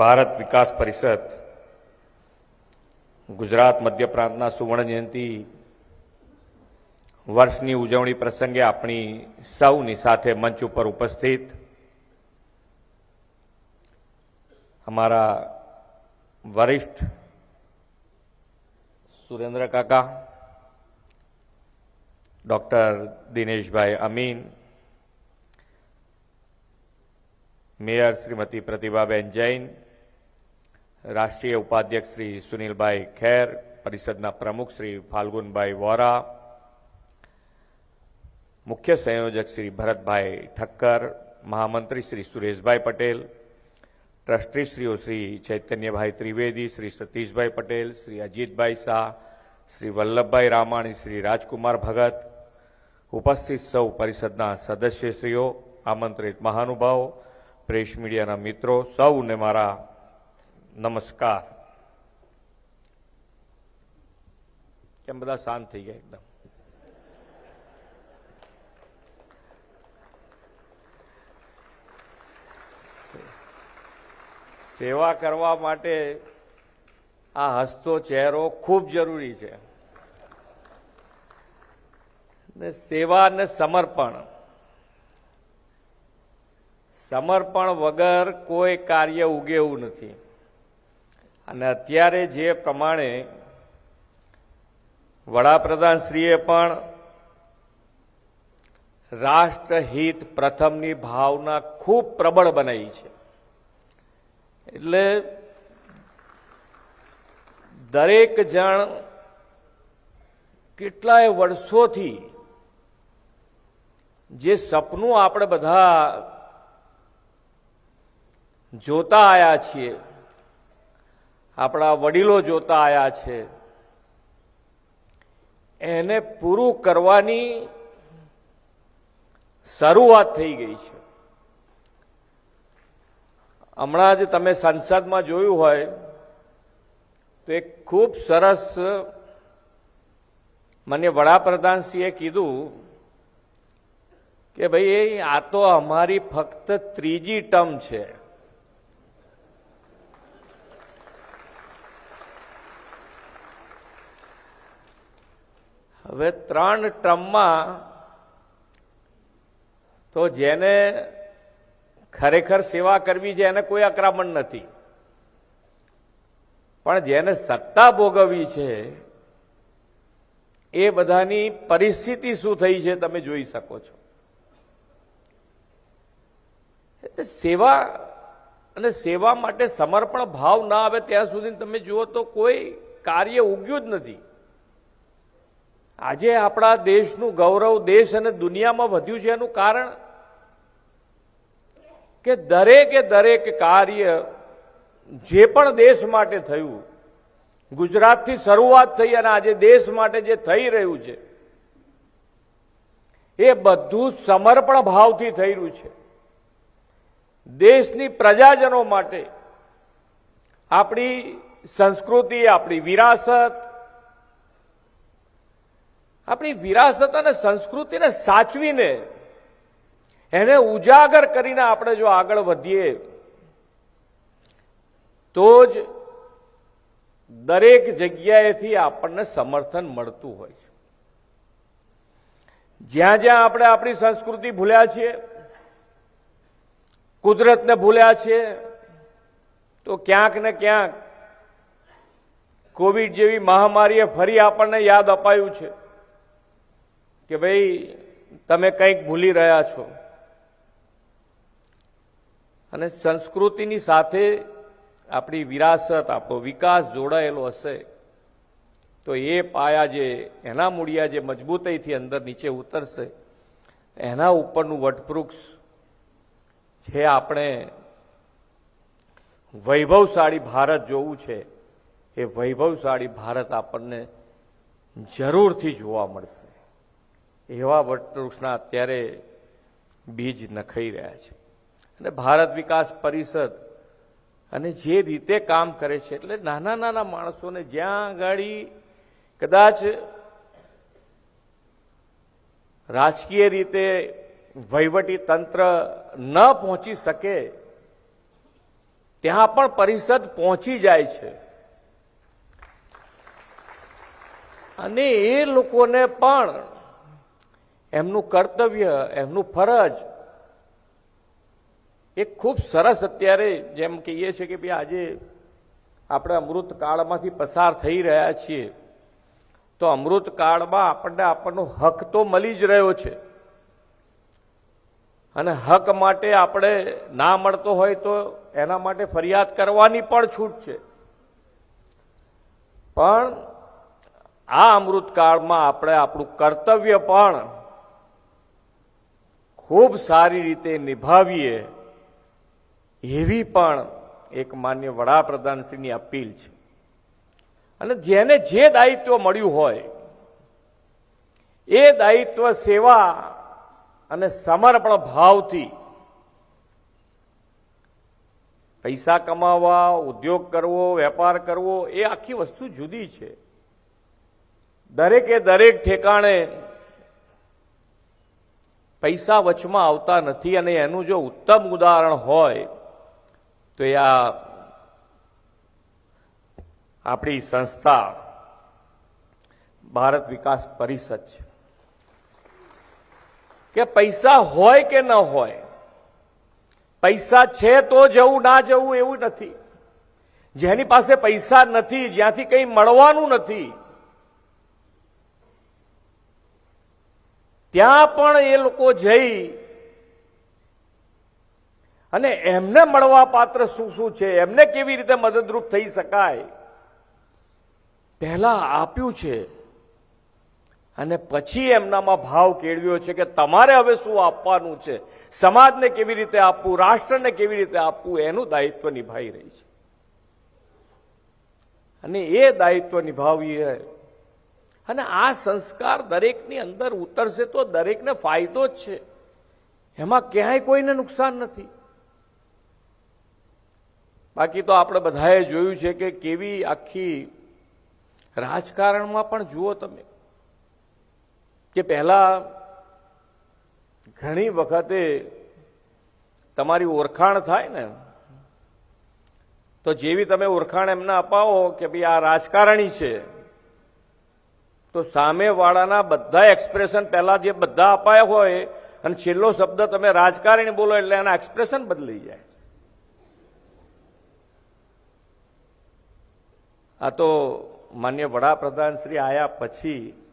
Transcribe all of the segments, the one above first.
ભારત વિકાસ પરિષદ, ગુજરાત મધ્ય પ્રાંતના સુવર્ણ જયંતિ વર્ષની ઉજવણી પ્રસંગે આપણી સૌની સાથે મંચ ઉપર ઉપસ્થિત અમારા વરિષ્ઠ સુરેન્દ્ર કાકા, ડૉક્ટર દિનેશભાઈ અમીન, મેયર શ્રીમતી પ્રતિભાબેન જૈન રાષ્ટ્રીય ઉપાધ્યક્ષ શ્રી સુનિલભાઈ ખેર, પરિષદના પ્રમુખ શ્રી ફાલ્ગુનભાઈ વોરા, મુખ્ય સંયોજક શ્રી ભરતભાઈ ઠક્કર, મહામંત્રી શ્રી સુરેશભાઈ પટેલ ટ્રસ્ટીશ્રીઓ શ્રી ચૈતન્યભાઈ ત્રિવેદી, શ્રી સતીશભાઈ પટેલ, શ્રી અજીતભાઈ શાહ, શ્રી વલ્લભભાઈ રામાણી, શ્રી રાજકુમાર ભગત, ઉપસ્થિત સૌ પરિષદના સદસ્યશ્રીઓ આમંત્રિત મહાનુભાવો, પ્રેસ મીડિયાના મિત્રો, સૌને મારા નમસ્કાર. કેમ બધા શાંત થઈ ગયા એકદમ? સેવા કરવા માટે આ હસતો ચહેરો ખૂબ જરૂરી છે. ને સેવા અને સમર્પણ. સમર્પણ વગર કોઈ કાર્ય ઉગે એવું નથી. અને અત્યારે જે પ્રમાણે વડાપ્રધાનશ્રીએ પણ રાષ્ટ્રહિત પ્રથમની ભાવના ખૂબ પ્રબળ બનાવી છે. એટલે દરેક જણ કેટલાય વર્ષોથી જે સપનું આપણે બધા જોતા આવ્યા છીએ આપણા વડીલો જોતા આવ્યા છે. એને પૂરું કરવાની શરૂઆત થઈ ગઈ છે. હમણાં જ તમે સંસદમાં જોયું હોય, તો એક ખૂબ સરસ મને વડાપ્રધાનશ્રીએ કીધું કે ભાઈ, આ તો અમારી ફક્ત ત્રીજી ટર્મ છે. હવે ત્રણ ટર્મમાં તો જેને ખરેખર સેવા કરવી છે એને કોઈ આક્રમણ નથી. પણ જેને સત્તા ભોગવવી છે, એ બધાની પરિસ્થિતિ શું થઈ છે તમે જોઈ શકો છો. સેવા અને સેવા માટે સમર્પણ ભાવ ના આવે ત્યાં સુધી તમે જુઓ તો કોઈ કાર્ય ઉગ્યું જ નથી. આજે આપણા દેશનું ગૌરવ દેશ અને દુનિયામાં વધ્યું છે એનું કારણ કે દરેકે દરેક કાર્ય જે પણ દેશ માટે થયું, ગુજરાતથી શરૂઆત થઈ અને આજે દેશ માટે જે થઈ રહ્યું છે, એ બધું સમર્પણ ભાવથી થઈ રહ્યું છે. દેશની પ્રજાજનો માટે આપણી સંસ્કૃતિ, આપણી વિરાસત આપણી વિરાસત અને સંસ્કૃતિને સાચવીને એને ઉજાગર કરીને આપણે જો આગળ વધીએ, તો જ દરેક જગ્યાએથી આપણને સમર્થન મળતું હોય છે. જ્યાં જ્યાં આપણે આપણી સંસ્કૃતિ ભૂલ્યા છીએ, કુદરતને ભૂલ્યા છીએ, તો ક્યાંક ને ક્યાંક કોવિડ જેવી મહામારીએ ફરી આપણને યાદ અપાયું છે. કે ભાઈ, તમે કંઈક ભૂલી રહ્યા છો. અને સંસ્કૃતિની સાથે આપણી વિરાસત, આપણો વિકાસ જોડાયેલો હશે, તો એ પાયા જે, એના મૂળિયા જે મજબૂતાઈથી અંદર નીચે ઉતરશે, એના ઉપરનું વટવૃક્ષ જે આપણે વૈભવશાળી ભારત જોવું છે, એ વૈભવશાળી ભારત આપણને જરૂરથી જોવા મળશે. એવા વટવૃક્ષના અત્યારે બીજ નખાઈ રહ્યા છે. અને ભારત વિકાસ પરિષદ અને જે રીતે કામ કરે છે, એટલે નાના નાના માણસોને જ્યાં આગળ કદાચ રાજકીય રીતે વહીવટી તંત્ર ન પહોંચી શકે, ત્યાં પણ પરિષદ પહોંચી જાય છે. અને એ લોકોને પણ એમનું કર્તવ્ય, એમનું ફરજ. એ ખૂબ સરસ અત્યારે જેમ કહીએ છીએ કે ભાઈ આજે આપણે અમૃત કાળમાંથી પસાર થઈ રહ્યા છીએ. તો અમૃત કાળમાં આપણને આપણનો હક તો મળી જ રહ્યો છે. અને હક માટે આપણે ના મળતો હોય તો એના માટે ફરિયાદ કરવાની પણ છૂટ છે. પણ આ અમૃતકાળમાં આપણે આપણું કર્તવ્ય પણ ખૂબ સારી રીતે નિભાવીએ એવી પણ એક માન્ય વડાપ્રધાનશ્રીની અપીલ છે. અને જેને જે દાયિત્વ મળ્યું હોય, એ દાયિત્વ સેવા અને સમર્પણ ભાવથી પૈસા કમાવા ઉદ્યોગ કરવો, વેપાર કરવો, એ આખી વસ્તુ જુદી છે. દરેકે દરેક ઠેકાણે પૈસા વચમાં આવતા નથી અને એનું જો ઉત્તમ ઉદાહરણ હોય, તો એ આ આપણી સંસ્થા ભારત વિકાસ પરિષદ છે. કે પૈસા હોય કે ન હોય, પૈસા છે તો જવું, ના જવું એવું નથી. જેની પાસે પૈસા નથી, જ્યાંથી કંઈ મળવાનું નથી ત્યાં પણ એ લોકો જઈ અને એમને મળવા પાત્ર શું શું છે? એમને કેવી રીતે મદદરૂપ થઈ શકાય? પહેલા આપ્યું છે. અને પછી એમનામાં ભાવ કેળવ્યો છે કે તમારે હવે શું આપવાનું છે? સમાજને કેવી રીતે આપવું? રાષ્ટ્રને કેવી રીતે આપવું? એનું દાયિત્વ નિભાવી રહી છે. અને એ દાયિત્વ નિભાવીએ અને આ સંસ્કાર દરેકની અંદર ઉતરશે તો દરેકને ફાયદો જ છે. એમાં ક્યાંય કોઈને નુકસાન નથી. બાકી તો આપણે બધાએ જોયું છે કે કેવી આખી રાજકારણમાં પણ જુઓ તમે, કે પહેલા ઘણી વખતે તમારી ઓળખાણ થાય ને, તો જેવી તમે ઓળખાણ એમને અપાવો કે ભાઈ આ રાજકારણી છે તો સામેવાળાના બધા એક્સપ્રેશન પહેલાં જે બધા અપાયા હોય અને છેલ્લો શબ્દ તમે રાજકારણી બોલો એટલે એના એક્સપ્રેશન બદલી જાય. આ તો માન્ય વડાપ્રધાન શ્રી આયા પછી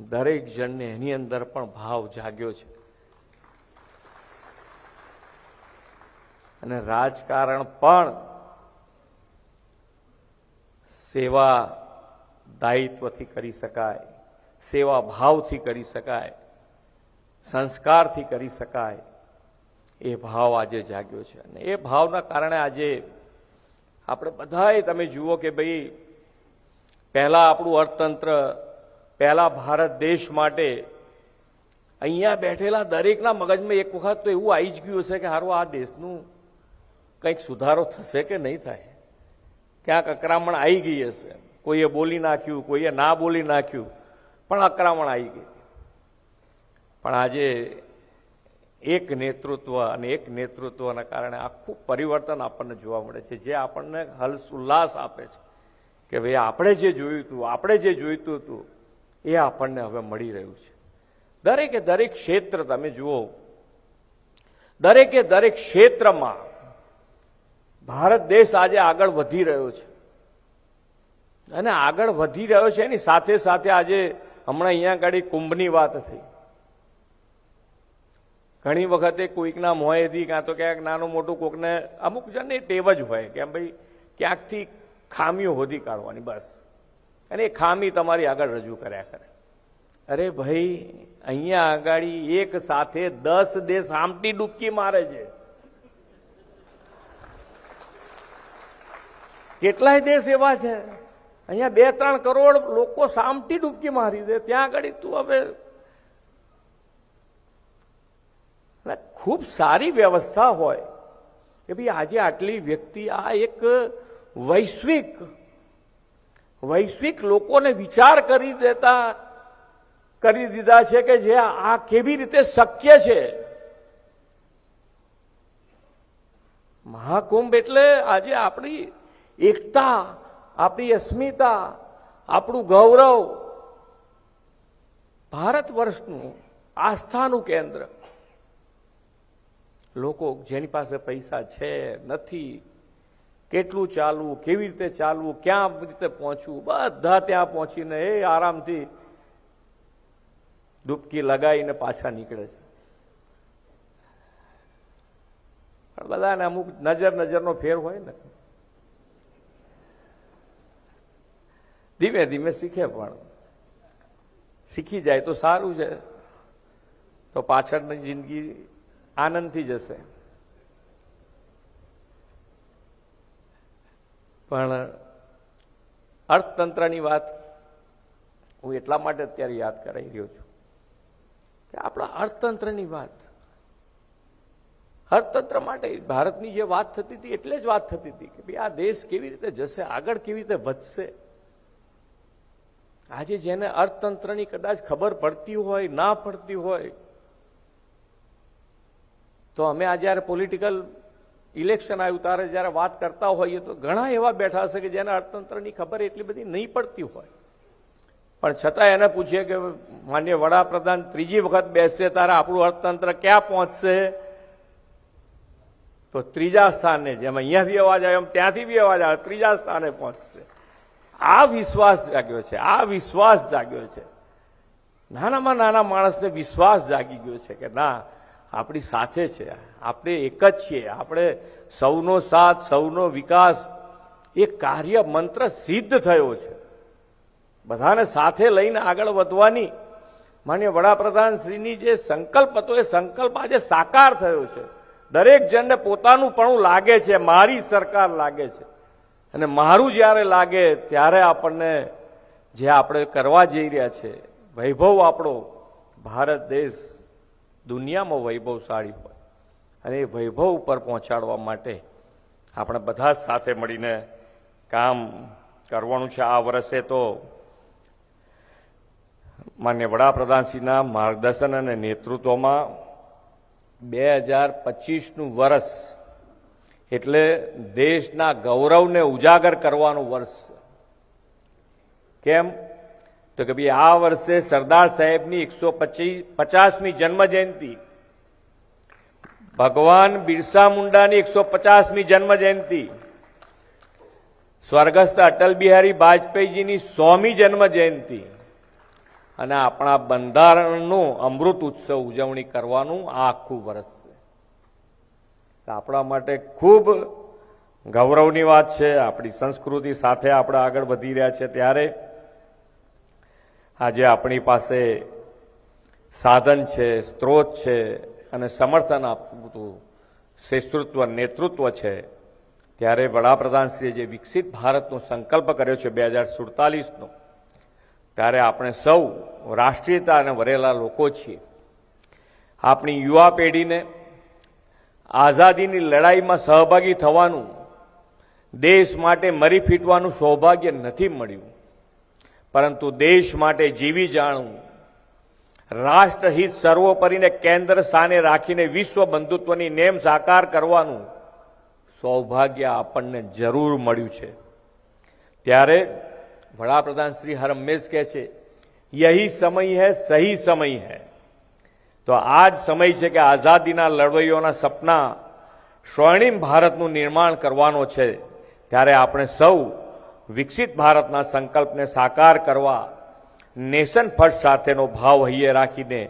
દરેક જણને એની અંદર પણ ભાવ જાગ્યો છે. અને રાજકારણ પણ સેવા દાયિત્વથી કરી શકાય સેવા ભાવથી કરી શકાય, સંસ્કારથી કરી શકાય, એ ભાવ આજે જાગ્યો છે. અને એ ભાવના કારણે આજે આપણે બધાએ તમે જુઓ કે ભાઈ પહેલાં આપણું અર્થતંત્ર, પહેલાં ભારત દેશ માટે અહીંયા બેઠેલા દરેકના મગજમાં એક વખત તો એવું આવી જ ગયું હશે કે હારું આ દેશનું કંઈક સુધારો થશે કે નહીં થાય? ક્યાંક અકરામણ આવી ગઈ હશે. કોઈએ બોલી નાખ્યું, કોઈએ ના બોલી નાખ્યું, પણ અકરામણ આવી ગઈ પણ આજે એક નેતૃત્વ અને એક નેતૃત્વના કારણે આખું પરિવર્તન આપણને જોવા મળે છે. જે આપણને હર્ષ ઉલ્લાસ આપે છે કે ભાઈ આપણે જે જોયું હતું આપણે જે જોઈતું હતું એ આપણને હવે મળી રહ્યું છે. દરેકે દરેક ક્ષેત્ર તમે જુઓ, દરેકે દરેક ક્ષેત્રમાં ભારત દેશ આજે આગળ વધી રહ્યો છે. અને આગળ વધી રહ્યો છે એની સાથે સાથે આજે હમણાં અહીંયા આગળ કુંભની વાત થઈ. ઘણી વખતે કોઈકના મોંએથી કાં તો ક્યાંક નાનું મોટું કોકને અમુક જણને ટેવ જ હોય કે ભાઈ ક્યાંકથી ખામીઓ હોધી કાઢવાની બસ. અને એ ખામી તમારી આગળ રજૂ કર્યા કરે. અરે ભાઈ, અહીંયા આગળ એક સાથે દસ દેશ આમટી ડૂબકી મારે છે. કેટલાય દેશ એવા છે? અહીંયા બે ત્રણ કરોડ લોકો સામટી ડૂબકી મારી દે. ત્યાં આગળ તું હવે ખૂબ સારી વ્યવસ્થા હોય કે ભાઈ આજે આટલી વ્યક્તિ આ એક વૈશ્વિક વૈશ્વિક લોકોને વિચાર કરી દેતા, કરી દીધા છે કે જે આ કેવી રીતે શક્ય છે. મહાકુંભ એટલે આજે આપણી એકતા આપણી અસ્મિતા, આપણું ગૌરવ. ભારત વર્ષનું આસ્થાનું કેન્દ્ર. લોકો જેની પાસે પૈસા છે, નથી. કેટલું ચાલવું, કેવી રીતે ચાલવું, ક્યાં રીતે પહોંચવું? બધા ત્યાં પહોંચીને, એ આરામથી ડૂબકી લગાવીને પાછા નીકળે છે. બધાને અમુક નજર નજરનો ફેર હોય ને. ધીમે ધીમે શીખે પણ. શીખી જાય તો સારું છે. તો પાછળની જિંદગી આનંદથી જશે. પણ અર્થતંત્રની વાત હું એટલા માટે અત્યારે યાદ કરાવી રહ્યો છું કે આપણા અર્થતંત્રની વાત. અર્થતંત્ર માટે ભારતની જે વાત થતી હતી, એટલે જ વાત થતી હતી કે ભાઈ આ દેશ કેવી રીતે જશે, આગળ કેવી રીતે વધશે? આજે જેને અર્થતંત્રની કદાચ ખબર પડતી હોય, ના પડતી હોય, તો અમે આ જ્યારે પોલિટિકલ ઇલેક્શન આવ્યું, ત્યારે જ્યારે વાત કરતા હોઈએ, તો ઘણા એવા બેઠા હશે કે જેને અર્થતંત્રની ખબર એટલી બધી નહીં પડતી હોય. પણ છતાં એને પૂછીએ કે માન્ય વડાપ્રધાન ત્રીજી વખત બેસશે, ત્યારે આપણું અર્થતંત્ર ક્યાં પહોંચશે? તો ત્રીજા સ્થાને, જેમ અહીંયાથી અવાજ આવ્યો ત્યાંથી બી અવાજ આવે, ત્રીજા સ્થાને પહોંચશે. આ વિશ્વાસ જાગ્યો છે, આ વિશ્વાસ જાગ્યો છે. નાનામાં નાના માણસને વિશ્વાસ જાગી ગયો છે કે ના, આપણી સાથે છે, આપણે એક જ છીએ, આપણે સૌનો સાથ, સૌનો વિકાસ. એ કાર્ય મંત્ર સિદ્ધ થયો છે. બધાને સાથે લઈને આગળ વધવાની માન્ય વડાપ્રધાન શ્રીની જે સંકલ્પ હતો, એ સંકલ્પ આજે સાકાર થયો છે. દરેક જણને પોતાનું પણ લાગે છે, મારી સરકાર લાગે છે. અને મારું જ્યારે લાગે ત્યારે આપણને જે આપણે કરવા જઈ રહ્યા છે, વૈભવ આપણો ભારત દેશ દુનિયામાં વૈભવશાળી હોય. અને એ વૈભવ ઉપર પહોંચાડવા માટે આપણે બધા જ સાથે મળીને કામ કરવાનું છે. આ વર્ષે તો માન્ય વડાપ્રધાનશ્રીના માર્ગદર્શન અને નેતૃત્વમાં બે હજાર પચીસનું વર્ષ એટલે દેશના ગૌરવને ઉજાગર કરવાનું વર્ષ. કેમ? તો કે ભાઈ આ વર્ષે સરદાર સાહેબની એકસો પચીસ પચાસમી જન્મ જયંતિ ભગવાન બિરસા મુંડાની એકસો પચાસમી જન્મ જયંતિ સ્વર્ગસ્થ અટલ બિહારી વાજપેયીજીની સોમી જન્મ જયંતિ અને આપણા બંધારણનું અમૃત ઉત્સવ ઉજવણી કરવાનું આખું વર્ષ. આપણા માટે ખૂબ ગૌરવની વાત છે. આપણી સંસ્કૃતિ સાથે આપણે આગળ વધી રહ્યા છે. ત્યારે આજે આપણી પાસે સાધન છે, સ્ત્રોત છે અને સમર્થન આપતું શ્રેષ્ઠત્વ, નેતૃત્વ છે. ત્યારે વડાપ્રધાનશ્રીએ જે વિકસિત ભારતનો સંકલ્પ કર્યો છે બે હજાર સુડતાલીસનો, ત્યારે આપણે સૌ રાષ્ટ્રીયતા અને વરેલા લોકો છીએ. આપણી યુવા પેઢીને આઝાદીની લડાઈમાં સહભાગી થવાનું, દેશ માટે મરી ફીટવાનું સૌભાગ્ય નથી મળ્યું. પરંતુ દેશ માટે જીવી જાણવું, રાષ્ટ્રહિત સર્વોપરીને કેન્દ્ર સ્થાને રાખીને વિશ્વ બંધુત્વની નેમ સાકાર કરવાનું સૌભાગ્ય આપણને જરૂર મળ્યું છે. ત્યારે વડાપ્રધાન શ્રી હર કહે છે, યહી સમય હૈ, સહી સમય હૈ. તો આ જ સમય છે કે આઝાદીના લડવૈયોના સપના સ્વર્ણિમ ભારતનું નિર્માણ કરવાનો છે. ત્યારે આપણે સૌ વિકસિત ભારતના સંકલ્પને સાકાર કરવા, નેશન ફર્સ્ટ સાથેનો ભાવ હૈયે રાખીને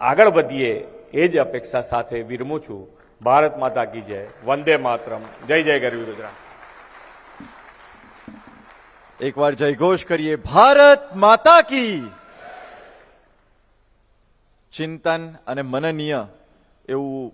આગળ વધીએ એ જ અપેક્ષા સાથે વિરમું છું. ભારત માતા કી જય. વંદે માતરમ. જય જય ગરવી ગુજરાત એકવાર જય ઘોષ કરીએ. ભારત માતા કી ચિંતન અને મનનીય એવું